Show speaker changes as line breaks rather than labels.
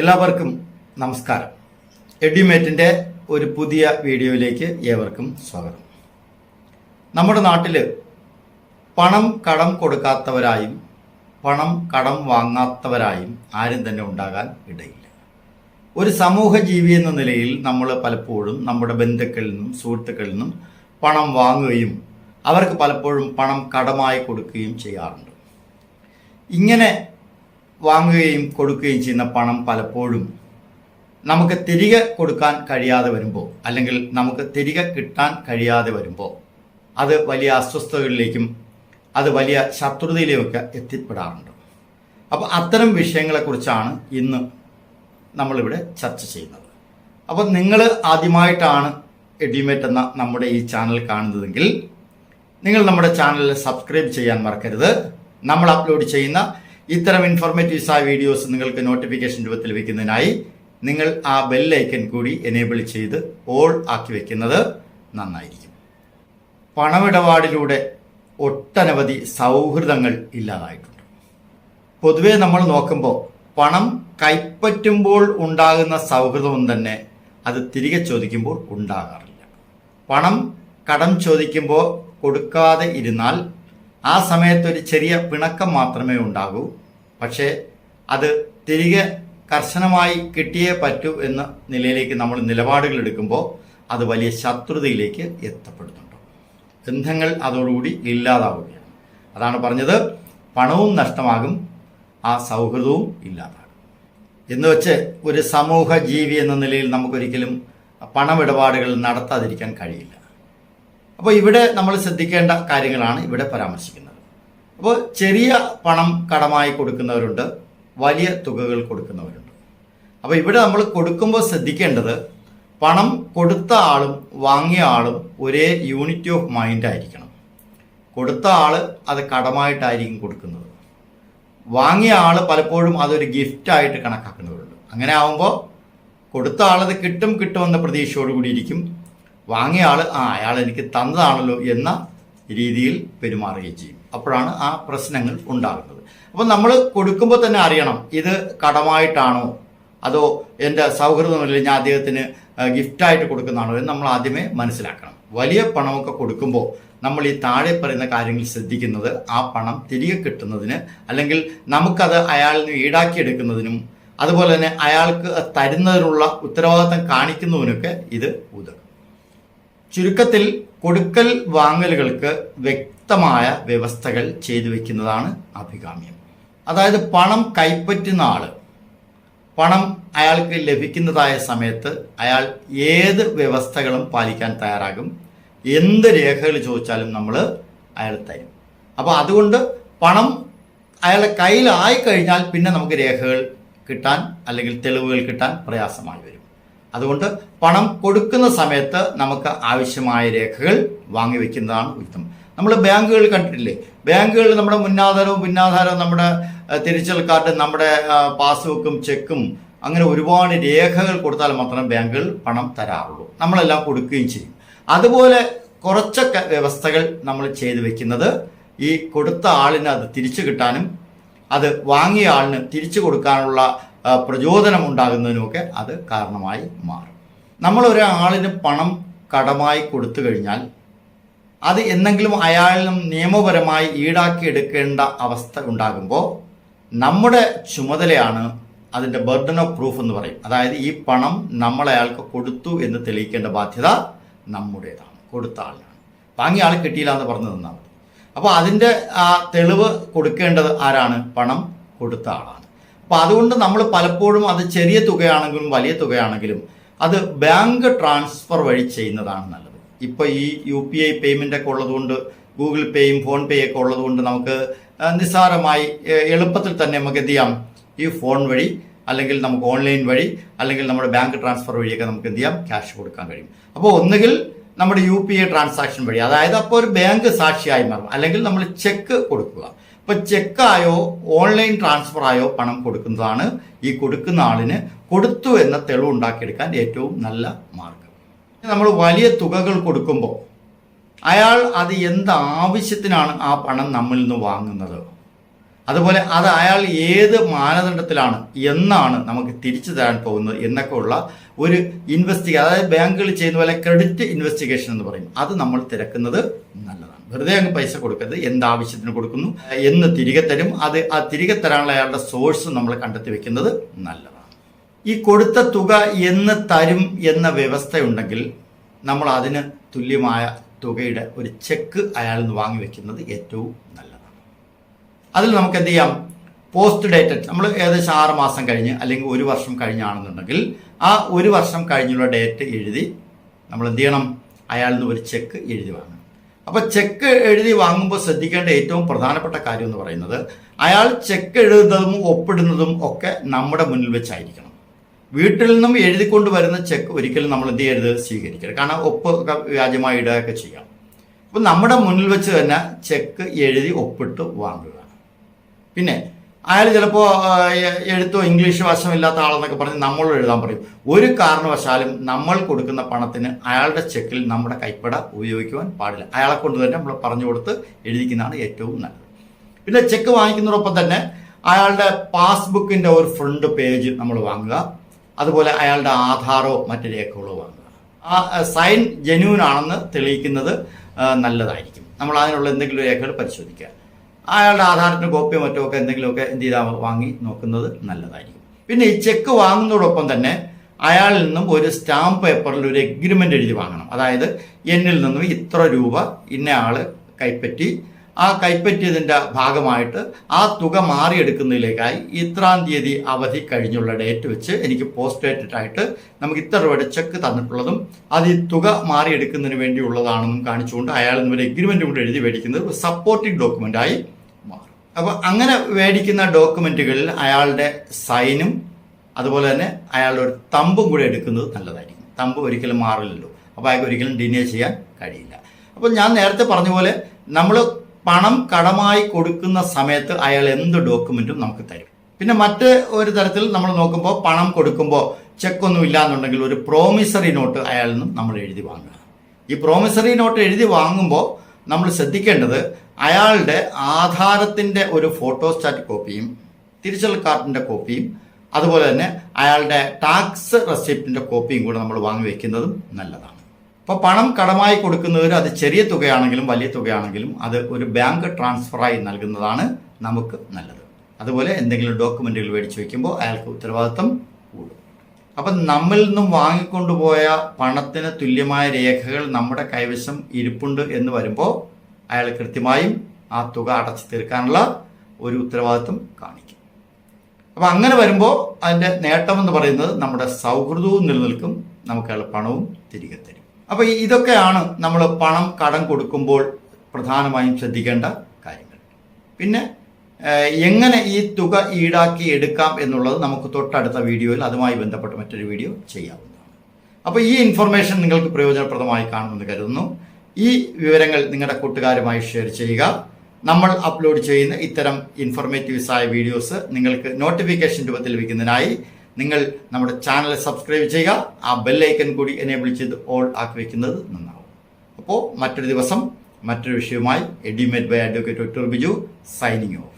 എല്ലാവർക്കും നമസ്കാരം. എഡ്യൂമേറ്റിന്റെ ഒരു പുതിയ വീഡിയോയിലേക്ക് ഏവർക്കും സ്വാഗതം. നമ്മുടെ നാട്ടിൽ പണം കടം കൊടുക്കാത്തവരായും പണം കടം വാങ്ങാത്തവരായും ആരും തന്നെ ഉണ്ടാകാൻ ഇടയില്ല. ഒരു സമൂഹ ജീവി എന്ന നിലയിൽ നമ്മൾ പലപ്പോഴും നമ്മുടെ ബന്ധുക്കളിൽ നിന്നും സുഹൃത്തുക്കളിൽ നിന്നും പണം വാങ്ങുകയും അവർക്ക് പലപ്പോഴും പണം കടമായി കൊടുക്കുകയും ചെയ്യാറുണ്ട്. ഇങ്ങനെ വാങ്ങുകയും കൊടുക്കുകയും ചെയ്യുന്ന പണം പലപ്പോഴും നമുക്ക് തിരികെ കൊടുക്കാൻ കഴിയാതെ വരുമ്പോൾ അല്ലെങ്കിൽ നമുക്ക് തിരികെ കിട്ടാൻ കഴിയാതെ വരുമ്പോൾ അത് വലിയ അസ്വസ്ഥതകളിലേക്കും അത് വലിയ ശത്രുതയിലേക്കൊക്കെ എത്തിപ്പെടാറുണ്ട്. അപ്പോൾ അത്തരം വിഷയങ്ങളെക്കുറിച്ചാണ് ഇന്ന് നമ്മളിവിടെ ചർച്ച ചെയ്യുന്നത്. അപ്പോൾ നിങ്ങൾ ആദ്യമായിട്ടാണ് എഡ്യൂമേറ്റ് എന്ന നമ്മുടെ ഈ ചാനൽ കാണുന്നതെങ്കിൽ നിങ്ങൾ നമ്മുടെ ചാനൽ സബ്സ്ക്രൈബ് ചെയ്യാൻ മറക്കരുത്. നമ്മൾ അപ്ലോഡ് ചെയ്യുന്ന ഇത്തരം ഇൻഫോർമേറ്റീവ്സ് വീഡിയോസ് നിങ്ങൾക്ക് നോട്ടിഫിക്കേഷൻ രൂപത്തിൽ ലഭിക്കുന്നതിനായി നിങ്ങൾ ആ ബെല്ലൈക്കൻ കൂടി എനേബിൾ ചെയ്ത് ഓൾ ആക്കി വെക്കുന്നത് നന്നായിരിക്കും. പണമിടപാടിലൂടെ ഒട്ടനവധി സൗഹൃദങ്ങൾ ഇല്ലാതായിട്ടുണ്ട്. പൊതുവേ നമ്മൾ നോക്കുമ്പോൾ പണം കൈപ്പറ്റുമ്പോൾ ഉണ്ടാകുന്ന സൗഹൃദവും തന്നെ അത് തിരികെ ചോദിക്കുമ്പോൾ ഉണ്ടാകാറില്ല. പണം കടം ചോദിക്കുമ്പോൾ കൊടുക്കാതെ ഇരുന്നാൽ ആ സമയത്ത് ഒരു ചെറിയ പിണക്കം മാത്രമേ ഉണ്ടാകൂ. പക്ഷേ അത് തിരികെ കർശനമായി കിട്ടിയേ പറ്റൂ എന്ന നിലയിലേക്ക് നമ്മൾ നിലപാടുകൾ എടുക്കുമ്പോൾ അത് വലിയ ശത്രുതയിലേക്ക് എത്തപ്പെടുന്നുണ്ട്. ബന്ധങ്ങൾ അതോടുകൂടി ഇല്ലാതാവുകയാണ്. അതാണ് പറഞ്ഞത്. പണവും നഷ്ടമാകും ആ സൗഹൃദവും ഇല്ലാതാകും. എന്ന് വെച്ച് ഒരു സമൂഹ ജീവി എന്ന നിലയിൽ നമുക്കൊരിക്കലും പണമിടപാടുകൾ നടത്താതിരിക്കാൻ കഴിയില്ല. അപ്പോൾ ഇവിടെ നമ്മൾ ശ്രദ്ധിക്കേണ്ട കാര്യങ്ങളാണ് ഇവിടെ പരാമർശിക്കുന്നത്. അപ്പോൾ ചെറിയ പണം കടമായി കൊടുക്കുന്നവരുണ്ട് വലിയ തുകകൾ കൊടുക്കുന്നവരുണ്ട്. അപ്പോൾ ഇവിടെ നമ്മൾ കൊടുക്കുമ്പോൾ ശ്രദ്ധിക്കേണ്ടത് പണം കൊടുത്ത ആളും വാങ്ങിയ ആളും ഒരേ യൂണിറ്റി ഓഫ് മൈൻഡ് ആയിരിക്കണം. കൊടുത്ത ആൾ അത് കടമായിട്ടായിരിക്കും കൊടുക്കുന്നത്. വാങ്ങിയ ആൾ പലപ്പോഴും അതൊരു ഗിഫ്റ്റായിട്ട് കണക്കാക്കുന്നവരുണ്ട്. അങ്ങനെ ആവുമ്പോൾ കൊടുത്ത ആളത് കിട്ടും കിട്ടുമെന്ന പ്രതീക്ഷയോടുകൂടി ഇരിക്കും. വാങ്ങിയ ആൾ ആ അയാൾ എനിക്ക് തന്നതാണല്ലോ എന്ന രീതിയിൽ പെരുമാറുകയും ചെയ്യും. അപ്പോഴാണ് ആ പ്രശ്നങ്ങൾ ഉണ്ടാകുന്നത്. അപ്പോൾ നമ്മൾ കൊടുക്കുമ്പോൾ തന്നെ അറിയണം ഇത് കടമായിട്ടാണോ? അതോ എന്റെ സൗഹൃദമല്ല ഞാൻ അദ്ദേഹത്തിന് ഗിഫ്റ്റായിട്ട് കൊടുക്കുന്നതാണോ എന്ന് നമ്മൾ ആദ്യമേ മനസ്സിലാക്കണം. വലിയ പണമൊക്കെ കൊടുക്കുമ്പോൾ നമ്മൾ ഈ താഴെ പറയുന്ന കാര്യങ്ങൾ ശ്രദ്ധിക്കുന്നത് ആ പണം തിരികെ കിട്ടുന്നതിന് അല്ലെങ്കിൽ നമുക്കത് അയാളിൽ നിന്ന് ഈടാക്കിയെടുക്കുന്നതിനും അതുപോലെ തന്നെ അയാൾക്ക് തരുന്നതിനുള്ള ഉത്തരവാദിത്തം കാണിക്കുന്നതിനൊക്കെ ഇത് ഉതകും. ചുരുക്കത്തിൽ കൊടുക്കൽ വാങ്ങലുകൾക്ക് വ്യക്തമായ വ്യവസ്ഥകൾ ചെയ്തു വെക്കുന്നതാണ് അഭികാമ്യം. അതായത് പണം കൈപ്പറ്റുന്ന ആൾ പണം അയാൾക്ക് ലഭിക്കുന്നതായ സമയത്ത് അയാൾ ഏത് വ്യവസ്ഥകളും പാലിക്കാൻ തയ്യാറാകും. എന്ത് രേഖകൾ ചോദിച്ചാലും നമ്മൾ അയാൾ തരും. അപ്പോൾ അതുകൊണ്ട് പണം അയാളുടെ കയ്യിലായി കഴിഞ്ഞാൽ പിന്നെ നമുക്ക് രേഖകൾ കിട്ടാൻ അല്ലെങ്കിൽ തെളിവുകൾ കിട്ടാൻ പ്രയാസമായി വരും. അതുകൊണ്ട് പണം കൊടുക്കുന്ന സമയത്ത് നമുക്ക് ആവശ്യമായ രേഖകൾ വാങ്ങിവെക്കുന്നതാണ് ഉത്തമം നമ്മൾ ബാങ്കുകൾ കണ്ടിട്ടില്ലേ? ബാങ്കുകളിൽ നമ്മുടെ മുന്നാധാരവും പിന്നാധാരവും നമ്മുടെ തിരിച്ചൽ കാർഡ് നമ്മുടെ പാസ്ബുക്കും ചെക്കും അങ്ങനെ ഒരുപാട് രേഖകൾ കൊടുത്താൽ മാത്രം ബാങ്കുകൾ പണം തരാറുള്ളൂ. നമ്മളെല്ലാം കൊടുക്കുകയും ചെയ്യും. അതുപോലെ കുറച്ചൊക്കെ വ്യവസ്ഥകൾ നമ്മൾ ചെയ്തു വെക്കുന്നത് ഈ കൊടുത്ത ആളിന് അത് തിരിച്ചു കിട്ടാനും അത് വാങ്ങിയ ആളിന് തിരിച്ചു കൊടുക്കാനുള്ള പ്രചോദനം ഉണ്ടാകുന്നതിനുമൊക്കെ അത് കാരണമായി മാറും. നമ്മൾ ഒരാളിന് പണം കടമായി കൊടുത്തു കഴിഞ്ഞാൽ അത് എന്തെങ്കിലും അയാളിലും നിയമപരമായി ഈടാക്കി എടുക്കേണ്ട അവസ്ഥ ഉണ്ടാകുമ്പോൾ നമ്മുടെ ചുമതലയാണ് അതിന്റെ ബർഡൻ ഓഫ് പ്രൂഫ് എന്ന് പറയും. അതായത് ഈ പണം നമ്മൾ അയാൾക്ക് കൊടുത്തു എന്ന് തെളിയിക്കേണ്ട ബാധ്യത നമ്മുടേതാണ് കൊടുത്ത ആളിനാണ്. വാങ്ങിയ ആൾ കിട്ടിയില്ല എന്ന് പറഞ്ഞു തന്നാൽ മതി. അപ്പോൾ അതിന്റെ ആ തെളിവ് കൊടുക്കേണ്ടത് ആരാണ്? പണം കൊടുത്ത ആളാണ്. അപ്പോൾ അതുകൊണ്ട് നമ്മൾ പലപ്പോഴും അത് ചെറിയ തുകയാണെങ്കിലും വലിയ തുകയാണെങ്കിലും അത് ബാങ്ക് ട്രാൻസ്ഫർ വഴി ചെയ്യുന്നതാണ് നല്ലത്. ഇപ്പോൾ ഈ യു പി ഐ പേയ്മെന്റ് ഒക്കെ ഉള്ളതുകൊണ്ട് ഗൂഗിൾ പേയും ഫോൺ പേ ഒക്കെ ഉള്ളതുകൊണ്ട് നമുക്ക് നിസ്സാരമായി എളുപ്പത്തിൽ തന്നെ നമുക്ക് എന്ത് ചെയ്യാം? ഈ ഫോൺ വഴി അല്ലെങ്കിൽ നമുക്ക് ഓൺലൈൻ വഴി അല്ലെങ്കിൽ നമ്മുടെ ബാങ്ക് ട്രാൻസ്ഫർ വഴിയൊക്കെ നമുക്ക് എന്ത് ചെയ്യാം? ക്യാഷ് കൊടുക്കാൻ കഴിയും. അപ്പോൾ ഒന്നുകിൽ നമ്മുടെ യു പി ഐ ട്രാൻസാക്ഷൻ വഴി അതായത് അപ്പോൾ ഒരു ബാങ്ക് സാക്ഷിയായി മാറും. അല്ലെങ്കിൽ നമ്മൾ ചെക്ക് കൊടുക്കുക. ഇപ്പൊ ചെക്കായോ ഓൺലൈൻ ട്രാൻസ്ഫർ ആയോ പണം കൊടുക്കുന്നതാണ്. ഈ കൊടുക്കുന്ന ആളിന് കൊടുത്തു എന്ന തെളിവ് ഉണ്ടാക്കിയെടുക്കാൻ ഏറ്റവും നല്ല മാർഗം. നമ്മൾ വലിയ തുകകൾ കൊടുക്കുമ്പോൾ അയാൾ അത് എന്ത് ആവശ്യത്തിനാണ് ആ പണം നമ്മിൽ നിന്ന് വാങ്ങുന്നത്? അതുപോലെ അത് അയാൾ ഏത് മാനദണ്ഡത്തിലാണ് എന്നാണ് നമുക്ക് തിരിച്ചു തരാൻ പോകുന്നത് എന്നൊക്കെ ഉള്ള ഒരു ഇൻവെസ്റ്റിഗേ അതായത് ബാങ്കുകൾ ചെയ്യുന്ന പോലെ ക്രെഡിറ്റ് ഇൻവെസ്റ്റിഗേഷൻ എന്ന് പറയും. അത് നമ്മൾ തിരക്കുന്നത് നല്ലതാണ്. വെറുതെ അങ്ങ് പൈസ കൊടുക്കരുത്. എന്താവശ്യത്തിന് കൊടുക്കുന്നു. എന്ന് തിരികെ തരും. അത് ആ തിരികെ തരാനുള്ള അയാളുടെ സോഴ്സ് നമ്മൾ കണ്ടെത്തി വെക്കുന്നത് നല്ലതാണ്. ഈ കൊടുത്ത തുക എന്ന് തരും എന്ന വ്യവസ്ഥയുണ്ടെങ്കിൽ നമ്മൾ അതിന് തുല്യമായ തുകയുടെ ഒരു ചെക്ക് അയാളിൽ നിന്ന് വാങ്ങി വെക്കുന്നത് ഏറ്റവും നല്ലതാണ്. അതിൽ നമുക്ക് എന്ത് ചെയ്യാം? പോസ്റ്റ് ഡേറ്റഡ് നമ്മൾ ഏകദേശം ആറ് മാസം കഴിഞ്ഞ് അല്ലെങ്കിൽ ഒരു വർഷം കഴിഞ്ഞാണെന്നുണ്ടെങ്കിൽ ആ ഒരു വർഷം കഴിഞ്ഞുള്ള ഡേറ്റ് എഴുതി നമ്മൾ എന്ത് ചെയ്യണം? അയാളിൽ നിന്ന് ഒരു ചെക്ക് എഴുതി വാങ്ങണം. അപ്പോൾ ചെക്ക് എഴുതി വാങ്ങുമ്പോൾ ശ്രദ്ധിക്കേണ്ട ഏറ്റവും പ്രധാനപ്പെട്ട കാര്യം എന്ന് പറയുന്നത് അയാൾ ചെക്ക് എഴുതുന്നതും ഒപ്പിടുന്നതും ഒക്കെ നമ്മുടെ മുന്നിൽ വെച്ചായിരിക്കണം. വീട്ടിൽ നിന്നും എഴുതിക്കൊണ്ട് വരുന്ന ചെക്ക് ഒരിക്കലും നമ്മൾ എന്ത് ചെയ്യരുത്? സ്വീകരിക്കരുത്. കാരണം ഒപ്പ് വ്യാജമായി ഇടുകയൊക്കെ ചെയ്യാം. അപ്പം നമ്മുടെ മുന്നിൽ വെച്ച് തന്നെ ചെക്ക് എഴുതി ഒപ്പിട്ട് വാങ്ങുക. പിന്നെ അയാൾ ചിലപ്പോൾ എഴുത്തോ ഇംഗ്ലീഷ് വശമില്ലാത്ത ആളെന്നൊക്കെ പറഞ്ഞ് നമ്മളോട് എഴുതാൻ പറയും. ഒരു കാരണവശാലും നമ്മൾ കൊടുക്കുന്ന പണത്തിന് അയാളുടെ ചെക്കിൽ നമ്മുടെ കൈപ്പട ഉപയോഗിക്കുവാൻ പാടില്ല. അയാളെ കൊണ്ട് തന്നെ നമ്മൾ പറഞ്ഞു കൊടുത്ത് എഴുതിക്കുന്നതാണ് ഏറ്റവും നല്ലത്. പിന്നെ ചെക്ക് വാങ്ങിക്കുന്നതോടൊപ്പം തന്നെ അയാളുടെ പാസ്ബുക്കിന്റെ ഒരു ഫ്രണ്ട് പേജ് നമ്മൾ വാങ്ങുക. അതുപോലെ അയാളുടെ ആധാറോ മറ്റു രേഖകളോ വാങ്ങുക. ആ സൈൻ ജെന്യൂൻ ആണെന്ന് തെളിയിക്കുന്നത് നല്ലതായിരിക്കും. നമ്മൾ അതിനുള്ള എന്തെങ്കിലും രേഖകൾ പരിശോധിക്കുക. അയാളുടെ ആധാരത്തിന് കോപ്പിയോ മറ്റോ ഒക്കെ എന്തെങ്കിലുമൊക്കെ എന്ത് ചെയ്താൽ വാങ്ങി നോക്കുന്നത് നല്ലതായിരിക്കും. പിന്നെ ഈ ചെക്ക് വാങ്ങുന്നതോടൊപ്പം തന്നെ അയാളിൽ നിന്നും ഒരു സ്റ്റാമ്പ് പേപ്പറിൽ ഒരു എഗ്രിമെന്റ് എഴുതി വാങ്ങണം. അതായത് എന്നിൽ നിന്നും ഇത്ര രൂപ ഇന്ന ആൾ കൈപ്പറ്റി ആ കൈപ്പറ്റിയതിന്റെ ഭാഗമായിട്ട് ആ തുക മാറിയെടുക്കുന്നതിലേക്കായി ഇത്രാം തീയതി അവധി കഴിഞ്ഞുള്ള ഡേറ്റ് വെച്ച് എനിക്ക് പോസ്റ്റ് ആയിട്ട് നമുക്ക് ഇത്ര രൂപയുടെ ചെക്ക് തന്നിട്ടുള്ളതും അത് ഈ തുക മാറിയെടുക്കുന്നതിന് വേണ്ടിയുള്ളതാണെന്നും കാണിച്ചുകൊണ്ട് അയാൾ ഒരു എഗ്രിമെന്റ് കൂടെ എഴുതി മേടിക്കുന്നത് ഒരു സപ്പോർട്ടിംഗ് ഡോക്യുമെന്റായി അപ്പോൾ അങ്ങനെ മേടിക്കുന്ന ഡോക്യുമെന്റുകളിൽ അയാളുടെ സൈനും അതുപോലെ തന്നെ അയാളുടെ ഒരു തമ്പും കൂടെ എടുക്കുന്നത് നല്ലതായിരിക്കും. തമ്പ് ഒരിക്കലും മാറില്ലല്ലോ. അപ്പോൾ അയാൾക്ക് ഒരിക്കലും ഡിനേ ചെയ്യാൻ കഴിയില്ല. അപ്പോൾ ഞാൻ നേരത്തെ പറഞ്ഞ പോലെ നമ്മൾ പണം കടമായി കൊടുക്കുന്ന സമയത്ത് അയാൾ എന്ത് ഡോക്യുമെന്റും നമുക്ക് തരും. പിന്നെ മറ്റ് ഒരു തരത്തിൽ നമ്മൾ നോക്കുമ്പോൾ പണം കൊടുക്കുമ്പോൾ ചെക്കൊന്നും ഇല്ലാന്നുണ്ടെങ്കിൽ ഒരു പ്രോമിസറി നോട്ട് അയാളിൽ നിന്നും നമ്മൾ എഴുതി വാങ്ങുക. ഈ പ്രോമിസറി നോട്ട് എഴുതി വാങ്ങുമ്പോൾ നമ്മൾ ശ്രദ്ധിക്കേണ്ടത് അയാളുടെ ആധാരത്തിന്റെ ഒരു ഫോട്ടോസ്റ്റാറ്റ് കോപ്പിയും തിരിച്ചൽ കാർഡിന്റെ കോപ്പിയും അതുപോലെ തന്നെ അയാളുടെ ടാക്സ് റെസിപ്റ്റിന്റെ കോപ്പിയും കൂടെ നമ്മൾ വാങ്ങി വെക്കുന്നതും നല്ലതാണ്. അപ്പോൾ പണം കടമായി കൊടുക്കുന്നവർ അത് ചെറിയ തുകയാണെങ്കിലും വലിയ തുകയാണെങ്കിലും അത് ഒരു ബാങ്ക് ട്രാൻസ്ഫറായി നൽകുന്നതാണ് നമുക്ക് നല്ലത്. അതുപോലെ എന്തെങ്കിലും ഡോക്യുമെന്റുകൾ മേടിച്ച് വയ്ക്കുമ്പോൾ അയാൾക്ക് ഉത്തരവാദിത്വം അപ്പം നമ്മിൽ നിന്നും വാങ്ങിക്കൊണ്ടുപോയ പണത്തിന് തുല്യമായ രേഖകൾ നമ്മുടെ കൈവശം ഇരിപ്പുണ്ട് എന്ന് വരുമ്പോൾ അയാൾ കൃത്യമായും ആ തുക അടച്ചു തീർക്കാനുള്ള ഒരു ഉത്തരവാദിത്വം കാണിക്കും. അപ്പം അങ്ങനെ വരുമ്പോൾ അതിന്റെ നേട്ടമെന്ന് പറയുന്നത് നമ്മുടെ സൗഹൃദവും നിലനിൽക്കും നമുക്ക് അയാൾ പണവും തിരികെ തരും. അപ്പോൾ ഇതൊക്കെയാണ് നമ്മൾ പണം കടം കൊടുക്കുമ്പോൾ പ്രധാനമായും ശ്രദ്ധിക്കേണ്ട കാര്യങ്ങൾ. പിന്നെ എങ്ങനെ ഈ തുക ഈടാക്കി എടുക്കാം എന്നുള്ളത് നമുക്ക് തൊട്ടടുത്ത വീഡിയോയിൽ അതുമായി ബന്ധപ്പെട്ട് മറ്റൊരു വീഡിയോ ചെയ്യാവുന്നതാണ് അപ്പോൾ ഈ ഇൻഫർമേഷൻ നിങ്ങൾക്ക് പ്രയോജനപ്രദമായി കാണുമെന്ന് കരുതുന്നു. ഈ വിവരങ്ങൾ നിങ്ങളുടെ കൂട്ടുകാരുമായി ഷെയർ ചെയ്യുക. നമ്മൾ അപ്ലോഡ് ചെയ്യുന്ന ഇത്തരം ഇൻഫർമേറ്റീവ്സ് ആയ വീഡിയോസ് നിങ്ങൾക്ക് നോട്ടിഫിക്കേഷൻ രൂപത്തിൽ ലഭിക്കുന്നതിനായി നിങ്ങൾ നമ്മുടെ ചാനൽ സബ്സ്ക്രൈബ് ചെയ്യുക. ആ ബെല്ലൈക്കൻ കൂടി എനേബിൾ ചെയ്ത് ഓൾ ആക്കി വയ്ക്കുന്നത് നന്നാവും. അപ്പോൾ മറ്റൊരു ദിവസം മറ്റൊരു വിഷയവുമായി എഡ്യൂമേറ്റ് ബൈ അഡ്വക്കേറ്റ് ഒറ്റർ ബിജു സൈനിങ് ഓഫ്